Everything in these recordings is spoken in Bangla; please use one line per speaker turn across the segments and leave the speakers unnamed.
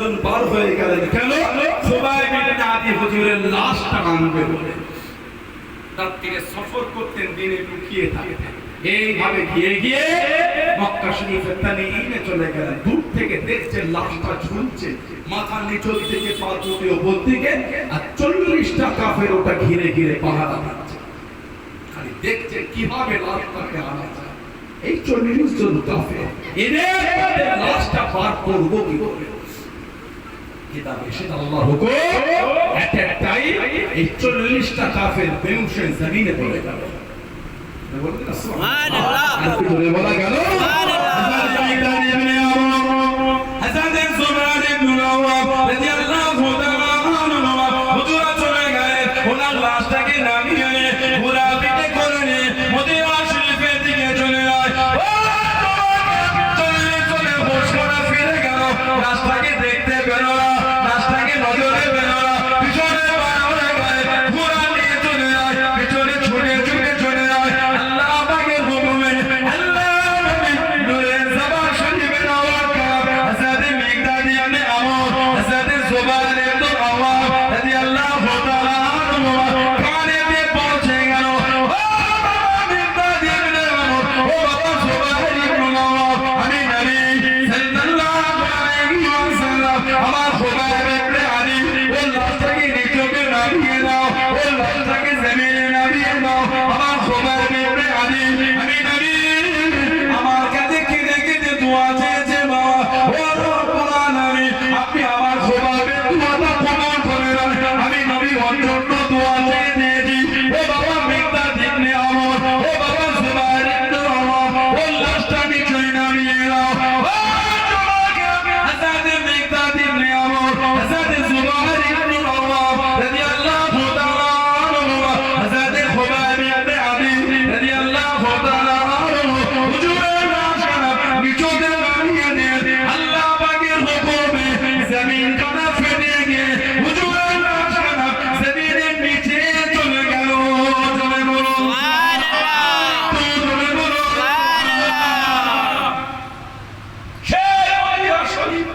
রমজান পার হয়ে গেলেন কেন? সবাই মিলে আদি হুজুরের লাশ টানবে তার তীরে সফর করতেন, দিনে লুকিয়ে থাকতেন। এইভাবে গিয়ে গিয়ে মক্কা শরীফের তানি ইনে চলে গেলেন। দূর থেকে দেখছে লাশটা ঝুলছে। থেকে পা চলে ওপর দিকে, আর চল্লিশটা কাফের ওটা ঘিরে ঘিরে দিচ্ছে। খালি দেখছে কীভাবে লাশটাকে আনা যায়। এই চল্লিশ জন কাফের এনে লাশটা পার করব কি করে? এই চল্লিশটা কাফের বেউসে জমিনে পড়ে গেল বলা গেল?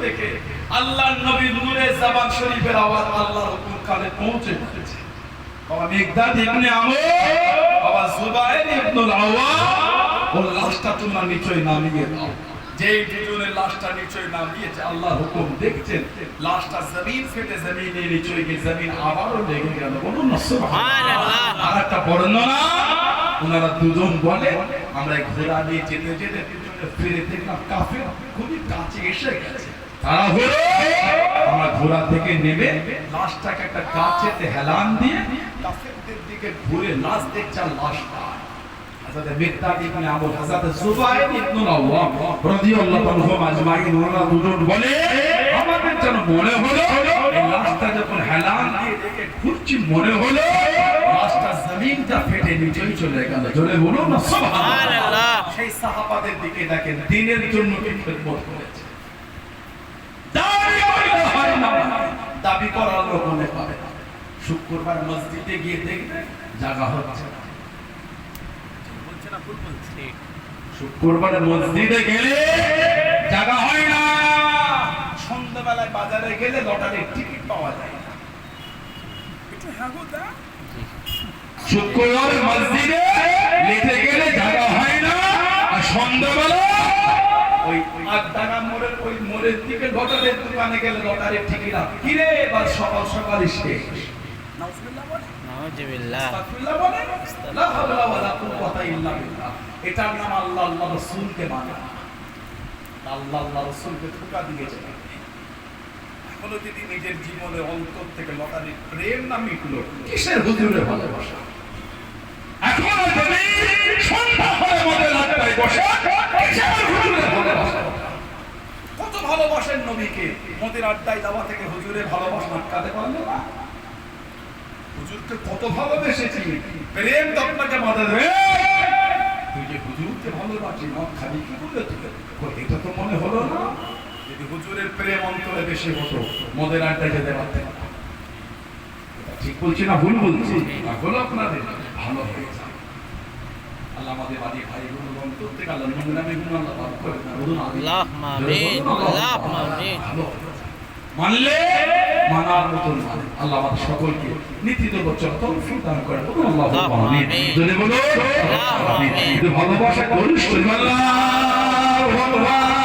থেকে আল্লাহর নবী নূরে জাবান শরীফের আওয়াজ আল্লাহর হুকুম কানে পৌঁছে গেছে বাবা মিকদাদ ইবনে আমর, বাবা জুবাইর ইবনুল আওয়াম ও লাশটা তোমার নিচে নামিয়ে দাও। যেই দুজনের লাশটা নিচে নামিয়েছে, আল্লাহর হুকুম দেখছেন, লাশটা জমিন ফেটে জমিনে নিচে গিয়ে জমিন আবারও লেগে গেল। বলুন
সুবহানাল্লাহ।
আর একটা বর্ণনা, ওনারা দুজন বলে, আমরা ঘোড়া নিয়ে যেতে যেতে ফিরে দেখলাম, কাফের খুবই কাছে এসে গেছে। তারা হলো আমরা ঘোড়া থেকে নেমে লাশটাকে একটা গাছেতে হেলান দিয়ে কাফেরদের দিকে ঘুরে লাশ দেখছে আর লাশ হযরত মিকদাদ ইবনে আমর হযরত জুবাইর ইবনে আওয়াম রাদিয়াল্লাহু আনহুম আজমাইন ওনারা দুজন বলে আমাদের যেন মনে হলো এই লাশটা যখন হেলান দিয়ে দেখে ঘুরছি মনে হলো লাশটা জমিনটা ফেটে নিচেই চলে গেল। জোরে বলুন না সুবহানাল্লাহ।
সুবহানাল্লাহ।
সেই সাহাবাদের দিকে দেখেন দিনের জন্য কি খেদমত করেছে? দাবি করার লোক মনে। শুক্রবার মসজিদে গিয়ে দেখবে হচ্ছে শুক্রবার মসজিদে গেলে জায়গা হয় না। সন্ধ্যাবেলায় বাজারে গেলে লটারির টিকিট পাওয়া যায় না। শুক্রবার মসজিদে লেটে গেলে হয় না। আর সন্ধ্যাবেলা ওই মোড়ের ওই মোড়ের দিকে লটারির দোকানে গেলে লটারির। কিরে এবার সকাল সকাল শেষ। এটার নাম আল্লাহ আল্লাহ রসুলকে মানা। আল্লাহ আল্লাহ রসুলকে ধোকা দিয়েছে এখনও যদি নিজের জীবনে অন্তর থেকে লটারির প্রেম না মিটলো কিসের হুজুরে ভালোবাসা? এখনও যদি সন্ধ্যা মধ্যে বসে কিসের হুজুরে ভালোবাসা কত ভালোবাসেন নবীকে। মোদের আড্ডায় যাওয়া থেকে হুজুরে ভালোবাসা আটকাতে পারল না। হুজুরকে কত ভালোবেসেছি। প্রেম দেবে। তুই যে হুজুরকে ভালোবাসি মদ খাবি কি বলে তুলে এটা তো মনে হলো না? যদি হুজুরের প্রেম অন্তরে বেশি হতো, মদের আড্ডা যেতে পারতেন। ঠিক বলছি না, ভুল বলছি। হলো আপনাদের। ভালো হয়ে যাবে আল্লাহ আমাদের বাড়ি ভাইগুলো অন্তর থেকে আল্লাহ নোংরামি গুণ আল্লাহ বাদ করে না আমিন।
আল্লাহুম্মা আমিন,
বলুন আল্লাহ,
আমিন।
ভালো। যাবে। মানলে
মানার মতন মানে আল্লাহ আমাদের সকলকে নীতি দেব তৌফিক দান করে আল্লাহ আমিন। যদি বলো আমিন ভালোবাসা করিস আল্লাহ